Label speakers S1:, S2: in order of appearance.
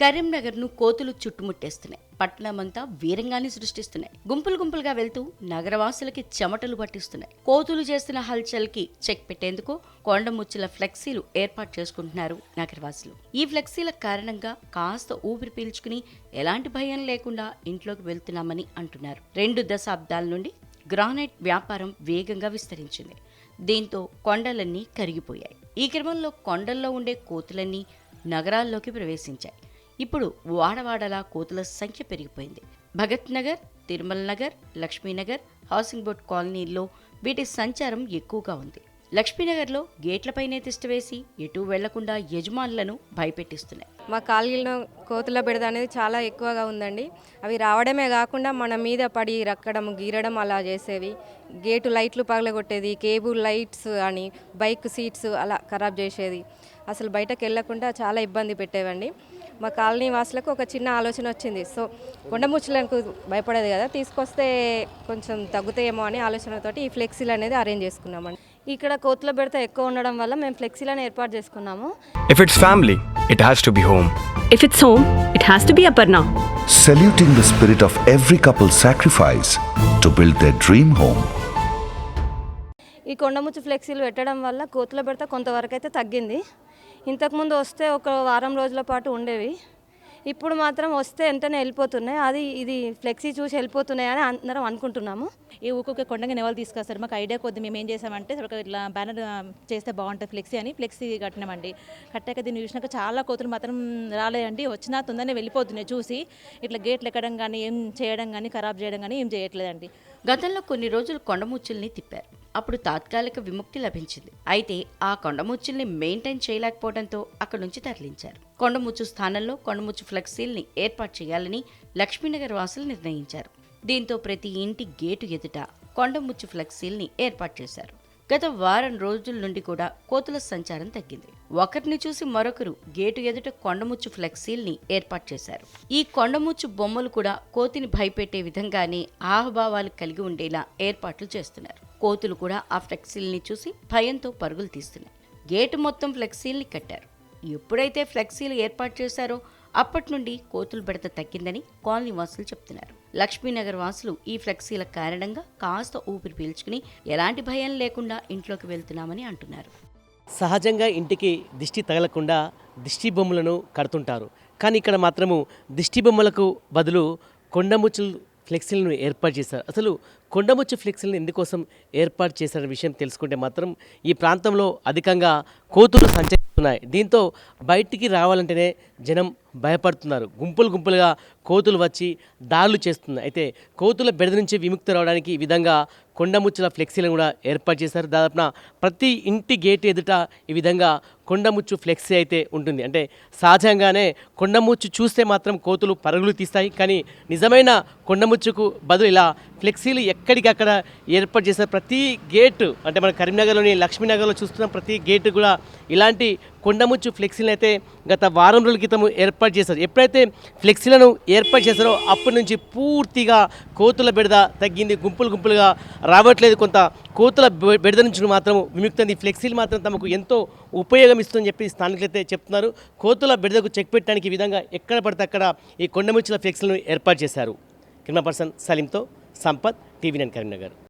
S1: కరీంనగర్ను కోతులు చుట్టుముట్టేస్తున్నాయి. పట్టణమంతా వీరంగాన్ని సృష్టిస్తున్నాయి. గుంపులు గుంపులుగా వెళ్తూ నగరవాసులకి చెమటలు పట్టిస్తున్నాయి. కోతులు చేస్తున్న హల్చల్కి చెక్ పెట్టేందుకు కొండముచ్చుల ఫ్లెక్సీలు ఏర్పాటు చేసుకుంటున్నారు నగరవాసులు. ఈ ఫ్లెక్సీల కారణంగా కాస్త ఊపిరి పీల్చుకుని ఎలాంటి భయం లేకుండా ఇంట్లోకి వెళ్తున్నామని అంటున్నారు. రెండు దశాబ్దాల నుండి గ్రానైట్ వ్యాపారం వేగంగా విస్తరించింది. దీంతో కొండలన్నీ కరిగిపోయాయి. ఈ క్రమంలో కొండల్లో ఉండే కోతులన్నీ నగరాల్లోకి ప్రవేశించాయి. ఇప్పుడు వాడవాడలా కోతుల సంఖ్య పెరిగిపోయింది. భగత్ నగర్ తిరుమల నగర్ లక్ష్మీనగర్ హౌసింగ్ బోర్డ్ కాలనీల్లో వీటి సంచారం ఎక్కువగా ఉంది. లక్ష్మీనగర్లో గేట్లపైనే తిష్టవేసి ఎటు వెళ్ళకుండా యజమానులను భయపెట్టిస్తున్నాయి.
S2: మా కాలనీలో కోతుల బెడద అనేది చాలా ఎక్కువగా ఉందండి. అవి రావడమే కాకుండా మన మీద పడి రక్కడం గీరడం అలా చేసేవి. గేటు లైట్లు పగలగొట్టేది కేబుల్ లైట్స్ అని బైక్ సీట్స్ అలా ఖరాబ్ చేసేది. అసలు బయటకు వెళ్ళకుండా చాలా ఇబ్బంది పెట్టేవండి. మా కాలనీ వాసులకు ఒక చిన్న ఆలోచన వచ్చింది సో కొండముచ్చులకు భయపడేది కదా తీసుకొస్తే కొంచెం తగ్గుతాయేమో అని ఆలోచనతోటి ఈ ఫ్లెక్సీలు అనేది అరేంజ్ చేసుకున్నామండి
S3: ఇక్కడ కోతుల బెడత ఎక్కువ ఉండడం వల్ల మేము ఫ్లెక్సీలను ఏర్పాటు చేసుకున్నాము
S4: If it's family, it has to be home.
S5: If it's home, it has to be Aparna.
S6: saluting the spirit of every couple's sacrifice to build their dream home.
S3: ఈ కొండముచ్చు ఫ్లెక్సీలు పెట్టడం వల్ల కోతుల బెడత కొంతవరకు అయితే తగ్గింది ఇంతకుముందు వస్తే ఒక వారం రోజుల పాటు ఉండేవి. ఇప్పుడు మాత్రం వస్తే వెంటనే వెళ్ళిపోతున్నాయి. అది ఇది ఫ్లెక్సీ చూసి వెళ్ళిపోతున్నాయి అని అందరం అనుకుంటున్నాము.
S7: ఈ ఊకొక కొండగా ఎవరు తీసుకొస్తారు. మాకు ఐడియా కొద్ది మేము ఏం చేసామంటే ఒక ఇట్లా బ్యానర్ చేస్తే బాగుంటుంది ఫ్లెక్సీ అని ఫ్లెక్సీ కట్టినామండి. కట్టాక దీన్ని చూసినాక చాలా కోతులు మాత్రం రాలేదండి. వచ్చినా తొందరనే వెళ్ళిపోతున్నాయి చూసి ఇట్లా గేట్లు ఎక్కడం కానీ ఏం చేయడం కానీ ఖరాబ్ చేయడం కానీ ఏం చేయట్లేదండి.
S1: గతంలో కొన్ని రోజులు కొండముచ్చుల్ని తిప్పారు. అప్పుడు తాత్కాలిక విముక్తి లభించింది. అయితే ఆ కొండముచ్చుల్ని మెయింటైన్ చేయలేకపోవడంతో అక్కడి నుంచి తరలించారు. కొండముచ్చు స్థానంలో కొండముచ్చు ఫ్లెక్సీల్ని ఏర్పాటు చేయాలని లక్ష్మీనగర్ వాసులు నిర్ణయించారు. దీంతో ప్రతి ఇంటి గేటు ఎదుట కొండముచ్చు ఫ్లెక్సీల్ని ఏర్పాటు చేశారు. గత వారం రోజుల నుండి కూడా కోతుల సంచారం తగ్గింది. ఒకరిని చూసి మరొకరు గేటు ఎదుట కొండముచ్చు ఫ్లెక్సీల్ని ఏర్పాటు చేశారు. ఈ కొండముచ్చు బొమ్మలు కూడా కోతిని భయపెట్టే విధంగానే ఆహభావాలు కలిగి ఉండేలా ఏర్పాట్లు చేస్తున్నారు. కోతులు కూడా ఆ ఫ్లెక్సీల్ని చూసి భయంతో పరుగులు తీస్తున్నాయి. గేటు మొత్తం ఫ్లెక్సీల్ని కట్టారు. ఎప్పుడైతే ఫ్లెక్సీలు ఏర్పాటు చేశారో అప్పటి నుండి కోతులు బెడత తగ్గిందని కాలనీ వాసులు చెప్తున్నారు. లక్ష్మీనగర్ వాసులు ఈ ఫ్లెక్సీల కారణంగా కాస్త ఊపిరి పీల్చుకుని ఎలాంటి భయం లేకుండా ఇంట్లోకి వెళ్తున్నామని అంటున్నారు.
S8: సహజంగా ఇంటికి దిష్టి తగలకుండా దిష్టి బొమ్మలను కడుతుంటారు. కానీ ఇక్కడ మాత్రము దిష్టి బొమ్మలకు బదులు కొండముచ్చులు ఫ్లెక్సీలను ఏర్పాటు చేశారు. అసలు కొండముచ్చు ఫ్లెక్సీలను ఎందుకోసం ఏర్పాటు చేశారనే విషయం తెలుసుకుంటే మాత్రం ఈ ప్రాంతంలో అధికంగా కోతులు సంచరిస్తున్నాయి. దీంతో బయటికి రావాలంటేనే జనం భయపడుతున్నారు. గుంపులు గుంపులుగా కోతులు వచ్చి దాడులు చేస్తున్నాయి. అయితే కోతుల బెడద నుంచి విముక్తి రావడానికి ఈ విధంగా కొండముచ్చుల ఫ్లెక్సీలను కూడా ఏర్పాటు చేశారు. దాదాపున ప్రతి ఇంటి గేట్ ఎదుట ఈ విధంగా కొండముచ్చు ఫ్లెక్సీ అయితే ఉంటుంది. అంటే సహజంగానే కొండముచ్చు చూస్తే మాత్రం కోతులు పరుగులు తీస్తాయి. కానీ నిజమైన కొండముచ్చుకు బదులు ఇలా ఫ్లెక్సీలు ఎక్కడికక్కడ ఏర్పాటు చేసిన ప్రతి గేటు అంటే మన కరీంనగర్లోని లక్ష్మీనగర్లో చూస్తున్న ప్రతి గేటు కూడా ఇలాంటి కొండముచ్చు ఫ్లెక్సీలను అయితే గత వారం రోజుల క్రితం ఏర్పాటు చేశారు. ఎప్పుడైతే ఫ్లెక్సీలను ఏర్పాటు చేశారో అప్పటి నుంచి పూర్తిగా కోతుల బెడద తగ్గింది గుంపులు గుంపులుగా రావట్లేదు. కొంత కోతుల బెడద నుంచి మాత్రం విముక్తంది. ఫ్లెక్సీలు మాత్రం తమకు ఎంతో ఉపయోగం ఇస్తుందని చెప్పి స్థానికులు అయితే చెప్తున్నారు. కోతుల బెడదకు చెక్ పెట్టడానికి విధంగా ఎక్కడ పడితే అక్కడ ఈ కొండముచ్చుల ఫ్లెక్సీలను ఏర్పాటు చేశారు. కెమెరా పర్సన్ సలీంతో సంపత్ టీవీ నేను కరీంనగర్.